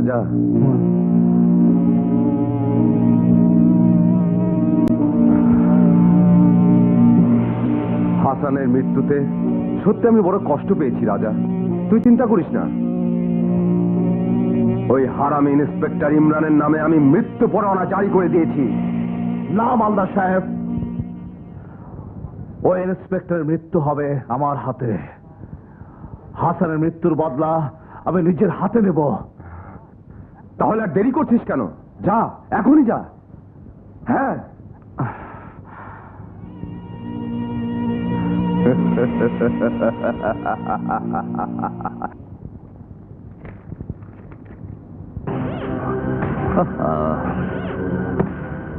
রাজা হাসানের মৃত্যুতে সত্যি আমি বড় কষ্ট পেয়েছি, রাজা। তুই চিন্তা করিস না। ওই হারামি ইন্সপেক্টর ইমরানের নামে আমি মৃত্যু পরোয়ানা জারি করে দিয়েছি। না মালদার সাহেব। ওই ইন্সপেক্টরের মৃত্যু হবে আমার হাতে। হাসানের মৃত্যুর বদলা আমি নিজের হাতে নেব। তাহলে আর দেরি করছিস কেন? যা এখনই যা। হ্যাঁ।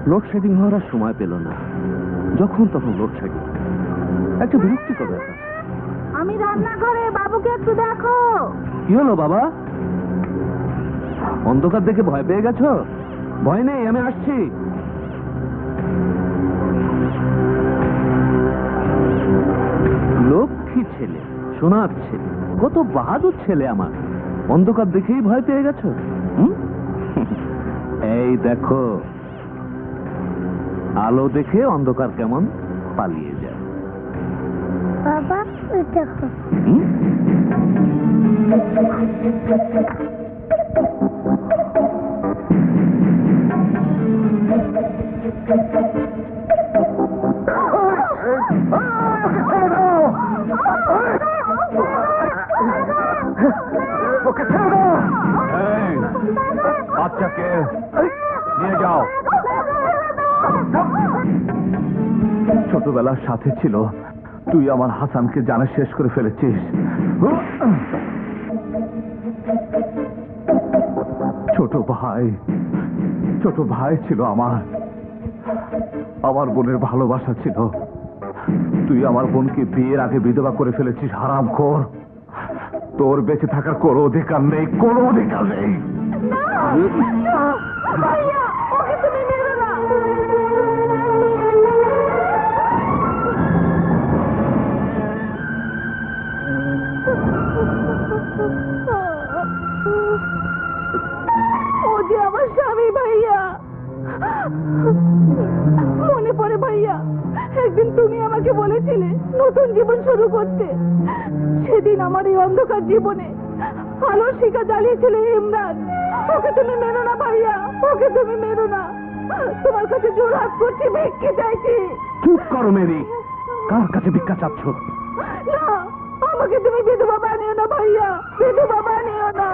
লোডশেডিং হওয়ার আর সময় পেল না। যখন তখন লোডশেডিং একটা বিরক্তিকর ব্যাপার। আমি রান্নাঘরে বাবুকে একটু দেখো। কি হলো বাবা? অন্ধকার দেখে ভয় পেয়ে গেছো? ভয় নেই আমি আসছি। লক্ষ্মী ছেলে সোনার ছেলে কত বাহাদুর ছেলে আমার। অন্ধকার দেখেই ভয় পেয়ে গেছো? এই দেখো আলো দেখে অন্ধকার কেমন পালিয়ে যায়। বাবা দেখো। ওকে ছেড়ে দাও। এই, বাচ্চাকে নিয়ে যাও। ছোটবেলার সাথে ছিল তুই আমার হাসানকে জানা শেষ করে ফেলেছিস। ছোট ভাই ছোট ভাই ছিল আমার। আমার বোনের ভালোবাসা ছিল। তুই আমার বোনকে বিয়ের আগে বিধবা করে ফেলেছিস হারাম খোর তোর বেঁচে থাকার কোনো অধিকার নেই, কোনো অধিকার নেই। মনে পড়ে ভাইয়া একদিন তুমি আমাকে বলেছিলে নতুন জীবন শুরু করতে। সেদিন আমার এই অন্ধকার জীবনে আলোর শিকা জ্বালিয়েছিল ইমরান। ওকে তুমি মেরো না ভাইয়া ওকে তুমি মেরো না। তোমার কাছে জোর হাত করছি ভিক্ষে চাইছি। চুপ করো মেরি কার কাছে ভিক্ষা চাচ্ছ? না আমাকে তুমি বিধবা বানিও না ভাইয়া বিধবা বানিও না।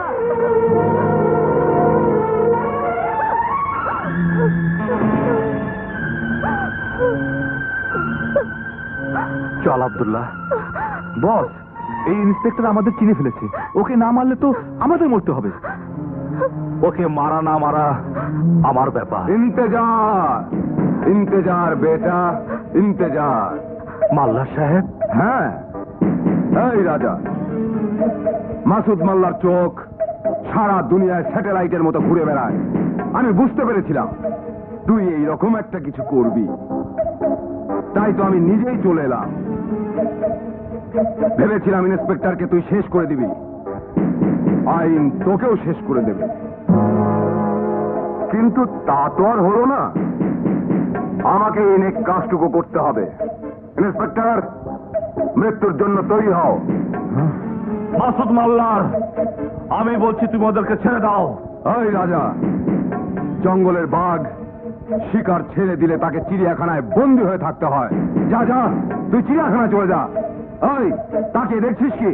চল আব্দুল্লাহ। বস এই ইন্সপেক্টর আমাদের চিনে ফেলেছে। ওকে না মারলে তো আমাদের মরতে হবে। ওকে মারা না মারা আমার ব্যাপার। ইন্তেজার ইন্তেজার বেটা ইন্তেজার। মাল্লা সাহেব? হ্যাঁ। এই রাজা মাসুদ মাল্লার চোখ সারা দুনিয়ায় স্যাটেলাইটের মতো ঘুরে বেড়ায়। আমি বুঝতে পেরেছিলাম। তুই এই রকম একটা কিছু করবি। তাই তো আমি নিজেই চলে এলাম। ভেবেছিলাম ইন্সপেক্টরকে তুই শেষ করে দিবি। আইন তোকেও শেষ করে দেবে। কিন্তু তা তো আর হলো না। আমাকে এই নেক কাজটুকু করতে হবে। ইন্সপেক্টর মৃত্যুর জন্য তৈরি হও। মাসুদ মাল্লার আমি বলছি তুমি ওদেরকে ছেড়ে দাও। এই রাজা জঙ্গলের বাঘ শিকার ছেড়ে দিলে তাকে চিড়িয়াখানায় বন্দি হয়ে থাকতে হয়। যা যা, তুই চিড়িয়াখানায় চলে যা। ওই, তাকে দেখছিস কি?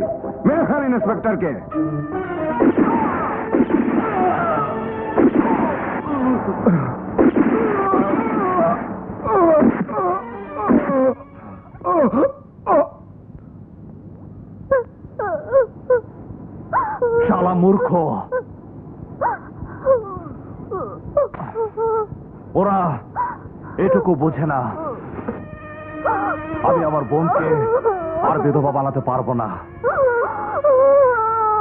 মেরে ফেল ইন্সপেক্টরকে। শালা মূর্খ। ওরা এটুকু বোঝে না। আমি আমার বোনকে আর বিধবা বানাতে পারব না।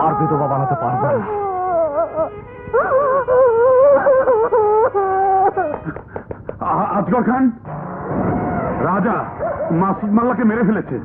আর বিধবা বানাতে পারব না। আজগর খান, রাজা মাসুদ মাল্লাকে মেরে ফেলেছে।